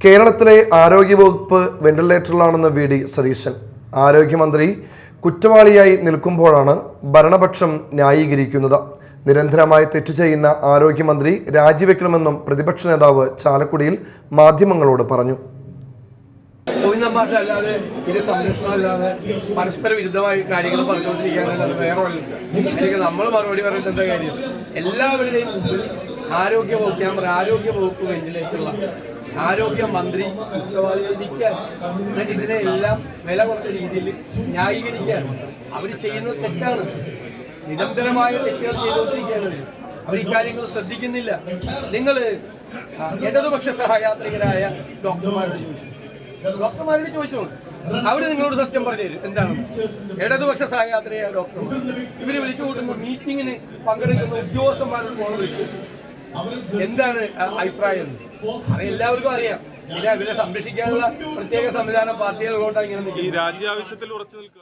കേരളത്തിലെ ആരോഗ്യവകുപ്പ് വെന്റിലേറ്ററിലാണെന്ന് V D Satheesan. ആരോഗ്യമന്ത്രി കുറ്റവാളിയായി നിൽക്കുമ്പോഴാണ് ഭരണപക്ഷം ന്യായീകരിക്കുന്നത്. നിരന്തരമായി തെറ്റ് ചെയ്യുന്ന ആരോഗ്യമന്ത്രി രാജിവെക്കണമെന്നും പ്രതിപക്ഷ നേതാവ് ചാലക്കുടിയിൽ മാധ്യമങ്ങളോട് പറഞ്ഞു. ഭാഷ അല്ലാതെ സംരക്ഷണം അല്ലാതെ പരസ്പര വിരുദ്ധമായി കാര്യങ്ങൾ പറഞ്ഞുകൊണ്ടിരിക്കാനല്ലാതെ വേറെ നമ്മൾ മറുപടി എന്താ കാര്യം? എല്ലാവരുടെയും മുമ്പിൽ ആരോഗ്യ വകുപ്പ് ഞാൻ പറയാം ആരോഗ്യ വകുപ്പ് വെഞ്ചിലേക്കുള്ള ആരോഗ്യ മന്ത്രി എന്നിട്ട് ഇതിനെല്ലാം വില കുറച്ച രീതിയിൽ ന്യായീകരിക്കാൻ അവർ ചെയ്യുന്നത് തെറ്റാണ്. നിരന്തരമായ തെറ്റുകൾ ചെയ്തുകൊണ്ടിരിക്കുകയാണ് അവർ ഇക്കാര്യങ്ങൾ ശ്രദ്ധിക്കുന്നില്ല. നിങ്ങൾ ഇടതുപക്ഷ സഹയാത്രികരായ ഡോക്ടർമാരോട് ചോദിച്ചു ഡോക്ടർമാരോട് ചോദിച്ചോളൂ. അവർ നിങ്ങളോട് സത്യം പറഞ്ഞു എന്താണ്? ഇടതുപക്ഷ സഹയാത്രയായ ഡോക്ടർ ഇവർ വിളിച്ചു കൂട്ടുമ്പോൾ മീറ്റിങ്ങിന് പങ്കെടുക്കുന്ന ഉദ്യോഗസ്ഥന്മാരോട് ഫോൺ വിളിച്ചു എന്താണ് അഭിപ്രായം? അത് എല്ലാവർക്കും അറിയാം. പിന്നെ അവരെ സംരക്ഷിക്കാനുള്ള പ്രത്യേക സംവിധാനം പാർട്ടികളുള്ളതുകൊണ്ടാണ് ഇങ്ങനെ ഈ രാജ്യാവശ്യത്തിൽ ഉറച്ചു നിൽക്കുക.